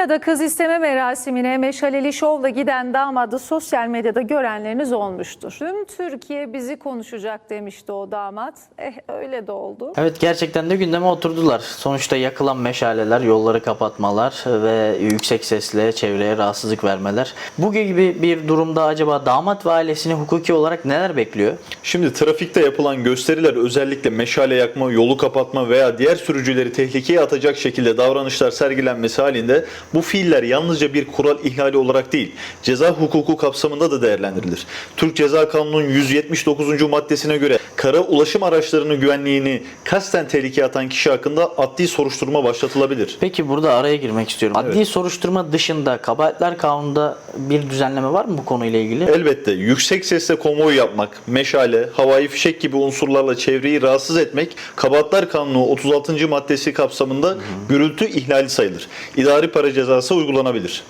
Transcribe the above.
Ya da kız isteme merasimine meşaleli şovla giden damadı sosyal medyada görenleriniz olmuştur. Tüm Türkiye bizi konuşacak demişti o damat. Eh öyle de oldu. Evet gerçekten de gündeme oturdular. Sonuçta yakılan meşaleler, yolları kapatmalar ve yüksek sesle çevreye rahatsızlık vermeler. Bu gibi bir durumda acaba damat ve ailesini hukuki olarak neler bekliyor? Şimdi trafikte yapılan gösteriler özellikle meşale yakma, yolu kapatma veya diğer sürücüleri tehlikeye atacak şekilde davranışlar sergilenmesi halinde bu fiiller yalnızca bir kural ihlali olarak değil, ceza hukuku kapsamında da değerlendirilir. Türk Ceza Kanunu'nun 179. maddesine göre kara ulaşım araçlarının güvenliğini kasten tehlikeye atan kişi hakkında adli soruşturma başlatılabilir. Peki burada araya girmek istiyorum. Adli Evet. soruşturma dışında kabahatler kanununda bir düzenleme var mı bu konuyla ilgili? Elbette yüksek sesle konvoy yapmak, meşale, havai fişek gibi unsurlarla çevreyi rahatsız etmek Kabahatler Kanunu 36. maddesi kapsamında gürültü ihlali sayılır. İdari para cezası uygulanabilir.